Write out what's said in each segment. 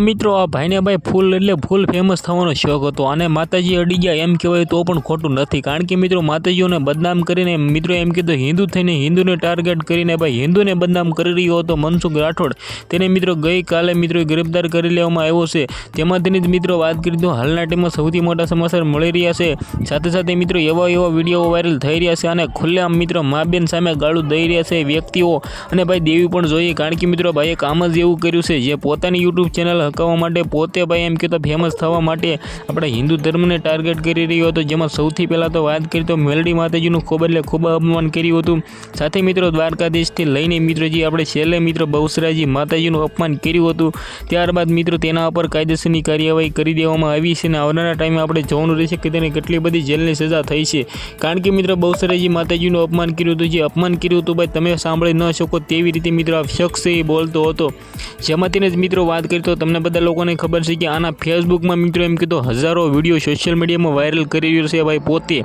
મિત્રો, આ ભાઈને ભાઈ ફૂલ એટલે ફૂલ ફેમસ થવાનો શોખ હતો. અને માતાજી અડી ગયા એમ કહેવાય તો પણ ખોટું નથી. કારણ કે મિત્રો, માતાજીઓને બદનામ કરીને, મિત્રો એમ કીધું હિન્દુ થઈને હિન્દુને ટાર્ગેટ કરીને ભાઈ હિન્દુને બદનામ કરી રહ્યો હતો મનસુખ રાઠોડ. તેને મિત્રો ગઈકાલે મિત્રો ગ્રેપ્તાર કરી લેવામાં આવ્યો છે. તેમાં તેની જ મિત્રો વાત કરી તો હાલના ટાઈમમાં સૌથી મોટા સમાચાર મળી રહ્યા છે. સાથે સાથે મિત્રો એવા એવા વીડિયો વાયરલ થઈ રહ્યા છે અને ખુલ્લેઆમ મિત્રો મા બેન સામે ગાળું દઈ રહ્યા છે વ્યક્તિઓ. અને ભાઈ દેવી પણ જોઈએ. કારણ કે મિત્રો, ભાઈએ કામ જ એવું કર્યું છે, જે પોતાની યુટ્યુબ ચેનલ હકાવવા માટે પોતે ભાઈ એમ કહેતો ફેમસ થવા માટે આપણે હિન્દુ ધર્મને ટાર્ગેટ કરી રહ્યો હતો. જેમાં સૌથી પહેલાં તો વાત કરી તો મેલડી માતાજીનું ખૂબ એટલે ખૂબ અપમાન કર્યું હતું. સાથે મિત્રો દ્વારકાધીશથી લઈને મિત્રો આપણે છેલ્લે મિત્રો બહુસરાજી માતાજીનું અપમાન કર્યું હતું. ત્યારબાદ મિત્રો તેના ઉપર કાયદેસરની કાર્યવાહી કરી દેવામાં આવી છે અને આવનારા ટાઈમે આપણે જોવાનું રહેશે કે તેને કેટલી બધી જેલની સજા થઈ છે. કારણ કે મિત્રો બહુસરાજી માતાજીનું અપમાન કર્યું હતું. જે અપમાન કર્યું હતું ભાઈ તમે સાંભળી ન શકો તેવી રીતે મિત્રો આ શખ્સ એ બોલતો હતો. જેમાં તેને જ મિત્રો વાત કરી તો તમને બધા લોકોને ખબર છે કે આના ફેસબુકમાં મિત્રો એમ કીધું, હજારો વીડિયો સોશિયલ મીડિયામાં વાયરલ કરી રહ્યો છે ભાઈ પોતે.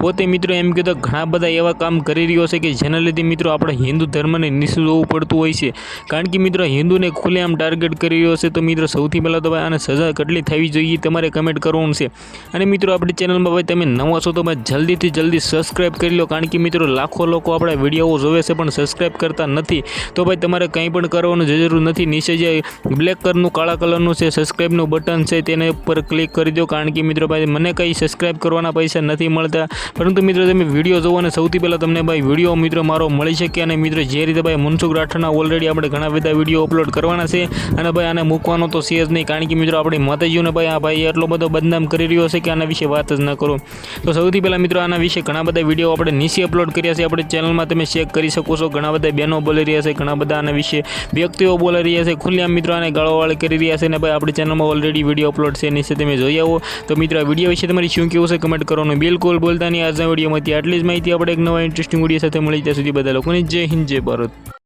પોતે મિત્રો એમ કીધું ઘણા બધા એવા કામ કરી રહ્યો છે કે જેના લીધે મિત્રો આપણે હિન્દુ ધર્મને નિશું જોવું પડતું હોય છે. કારણ કે મિત્રો હિન્દુને ખુલ્લેઆમ ટાર્ગેટ કરી રહ્યો છે તો મિત્રો સૌથી પહેલાં તો ભાઈ આને સજા કેટલી થવી જોઈએ તમારે કમેન્ટ કરવાનું છે. અને મિત્રો આપણી ચેનલમાં ભાઈ તમે નવા છો તો ભાઈ જલ્દીથી જલ્દી સબસ્ક્રાઈબ કરી લો. કારણ કે મિત્રો લાખો લોકો આપણા વીડિયો જોવે છે પણ સબસ્ક્રાઈબ કરતા નથી. તો ભાઈ તમારે કંઈ પણ કરવાનું જરૂર નથી. નીચે જે બ્લેક કલરનું કાળા કલરનું છે સબસ્ક્રાઈબનું બટન છે, તેને ઉપર ક્લિક કરી દો. કારણ કે મિત્રો ભાઈ મને કંઈ સબસ્ક્રાઈબ કરવાના પૈસા નથી મળતા. પરંતુ મિત્રો તમે વીડિયો જોવો અને સૌથી પહેલાં તમને ભાઈ વીડિયો મિત્રો મારો મળી શકે અને મિત્રો જે રીતે ભાઈ મનસુખ રાઠોડના ઓલરેડી આપણે ઘણા બધા વીડિયો અપલોડ કરવાના છે અને ભાઈ આને મૂકવાનો તો છે જ નહીં. કારણ કે મિત્રો આપણી માતાજીઓને ભાઈ આ ભાઈ એટલો બધો બદનામ કરી રહ્યો છે કે આના વિશે વાત જ ન કરો. તો સૌથી પહેલાં મિત્રો આના વિશે ઘણા બધા વીડિયો આપણે નીચે અપલોડ કર્યા છે. આપણે ચેનલમાં તમે ચેક કરી શકો છો. ઘણા બધા બહેનો બોલી રહ્યા છે, ઘણા બધા આના વિશે વ્યક્તિઓ બોલી રહ્યા છે. ખુલ્લેઆમ મિત્રો આને ગાળોવાળી કરી રહ્યા છે અને ભાઈ આપણી ચેનલમાં ઓલરેડી વીડિયો અપલોડ છે. નીચે તમે જોઈ આવો. તો મિત્રો વીડિયો વિશે તમારી શું કેવું છે? કમેન્ટ કરવાનું બિલકુલ બોલતા નહીં આજના વિડીયોમાંથી આટલી જ માહિતી. આપણે એક નવા ઇન્ટરેસ્ટિંગ વીડિયો સાથે મળી ત્યાં સુધી બધા લોકોને જય હિન્દ, જય ભારત.